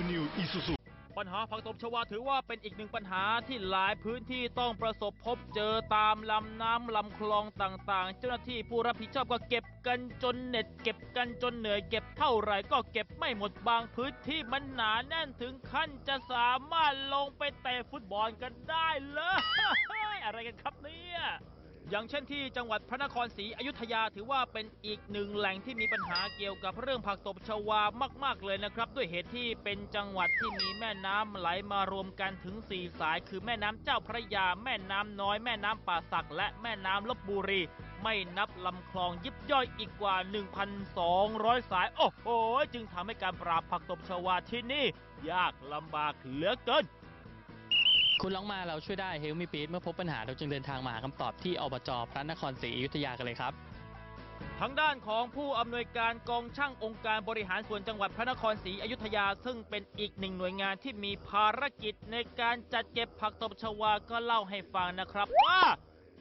All New Isuzu ปัญหาผักตบชวาถือว่าเป็นอีกหนึ่งปัญหาที่หลายพื้นที่ต้องประสบพบเจอตามลำน้ำลำคลองต่างๆ เจ้าหน้าที่ผู้รับผิดชอบก็เก็บกันจนเหน็ดเก็บกันจนเหนื่อยเก็บเท่าไหร่ก็เก็บไม่หมดบางพื้นที่มันหนาแน่นถึงขั้นจะสามารถลงไปเตะฟุตบอลกันได้เลย อะไรกันครับเนี่ย อย่างเช่นที่จังหวัดพระนครศรีอยุธยาถือว่าเป็นอีกหนึ่งแหล่งที่มีปัญหาเกี่ยวกับเรื่องผักตบชวามาก ๆ เลยนะครับ ด้วยเหตุที่เป็นจังหวัดที่มีแม่น้ำไหลมารวมกันถึง 4 สาย คือแม่น้ำเจ้าพระยา แม่น้ำน้อย แม่น้ำป่าสัก และแม่น้ำลบบุรี ไม่นับลำคลองยิบย่อยอีกกว่า 1,200 สาย โอ้โห จึงทำให้การปราบผักตบชวาที่นี่ ยากลำบากเหลือเกิน คุณร้องมาเราช่วยได้เฮลมีปีดเมื่อพบปัญหาเราจึงเดินทางมาหาคำตอบที่อบจพระนครศรีอยุธยากันเลยครับ ทางด้านของผู้อำนวยการกองช่างองค์การบริหารส่วนจังหวัดพระนครศรีอยุธยา ซึ่งเป็นอีกหนึ่งหน่วยงานที่มีภารกิจในการจัดเก็บผักตบชวาก็เล่าให้ฟังนะครับว่า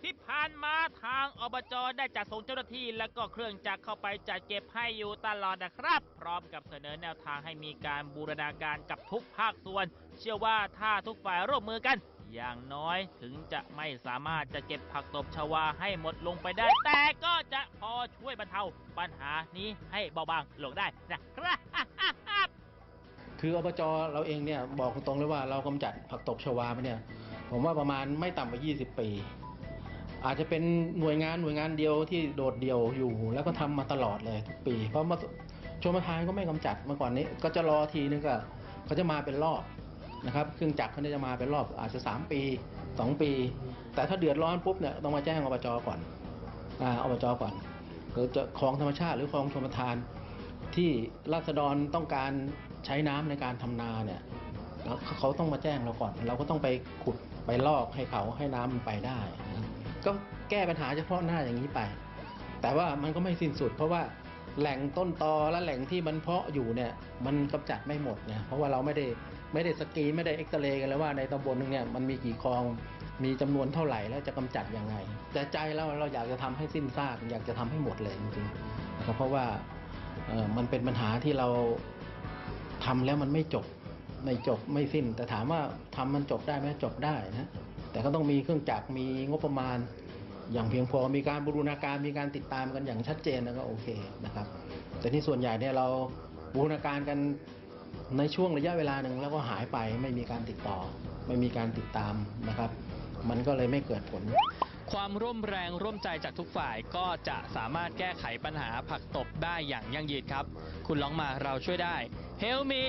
ที่ผ่านมาทางอบจได้จัดส่งเจ้าหน้าที่และก็เครื่องจักรเข้าไปจัดเก็บให้อยู่ตลอดนะครับ พร้อมกับเสนอแนวทางให้มีการบูรณาการกับทุกภาคส่วน เชื่อว่าถ้าทุกฝ่ายร่วมมือกัน อย่างน้อยถึงจะไม่สามารถจะเก็บผักตบชวาให้หมดลงไปได้ แต่ก็จะพอช่วยบรรเทาปัญหานี้ให้เบาบางลงได้นะครับคืออบจเราเองเนี่ยบอกตรงเลยว่าเรากำจัดผักตบชวามาเนี่ย ผมว่าประมาณไม่ต่ำกว่า 20 ปี อาจจะเป็นหน่วยงานหน่วยงานเดียวที่โดดเดี่ยวอยู่ แล้วก็ทำมาตลอดเลยทุกปี เพราะมาชมประทานก็ไม่กำจัดเมื่อก่อนนี้ ก็จะรอทีนึงก็เขาจะมาเป็นรอบนะครับเครื่องจักรเขาจะมาเป็นรอบอาจจะ 3 ปี 2 ปี แต่ถ้าเดือดร้อนปุ๊บเนี่ยต้องมาแจ้งอบจก่อนอ่าอบจก่อนคือจะคลองธรรมชาติหรือคลองชมประทาน ที่ราษฎรต้องการใช้น้ำในการทำนาเนี่ยแล้วเขาต้องมาแจ้งเราก่อน เราก็ต้องไปขุดไปลอกให้เขาให้น้ำมันไปได้ ก็แก้ปัญหาเฉพาะหน้าอย่างนี้ไป แต่ว่ามันก็ไม่สิ้นสุด เพราะว่าแหล่งต้นตอและแหล่งที่มันเพาะอยู่เนี่ยมันกำจัดไม่หมดเนี่ยเพราะว่าเราไม่ได้ไม่ได้สกรีนไม่ได้เอ็กซเรย์กันเลยว่าในตำบลหนึงเนี่ยมันมีกี่คลองมีจำนวนเท่าไหร่แล้วจะกำจัดยังไง แต่ใจเราเราอยากจะทำให้สิ้นซากอยากจะทำให้หมดเลยจริงๆนะครับเพราะว่าเออมันเป็นปัญหาที่เราทำแล้วมันไม่จบไม่จบไม่สิ้น แต่ถามว่าทำมันจบได้ไหมจบได้นะ แต่ก็ต้องมีเครื่องจักรมีงบประมาณอย่างเพียงพอมีการบูรณาการมีการติดตามกันอย่างชัดเจนแล้วก็โอเคนะครับ แต่ที่ส่วนใหญ่เนี่ยเราบูรณาการกันในช่วงระยะเวลาหนึ่งแล้วก็หายไปไม่มีการติดต่อ ไม่มีการติดตามนะครับ มันก็เลยไม่เกิดผล ความร่วมแรงร่วมใจจากทุกฝ่ายก็จะสามารถแก้ไขปัญหาผักตบได้อย่างยั่งยืนครับ คุณร้องมาเราช่วยได้ Help me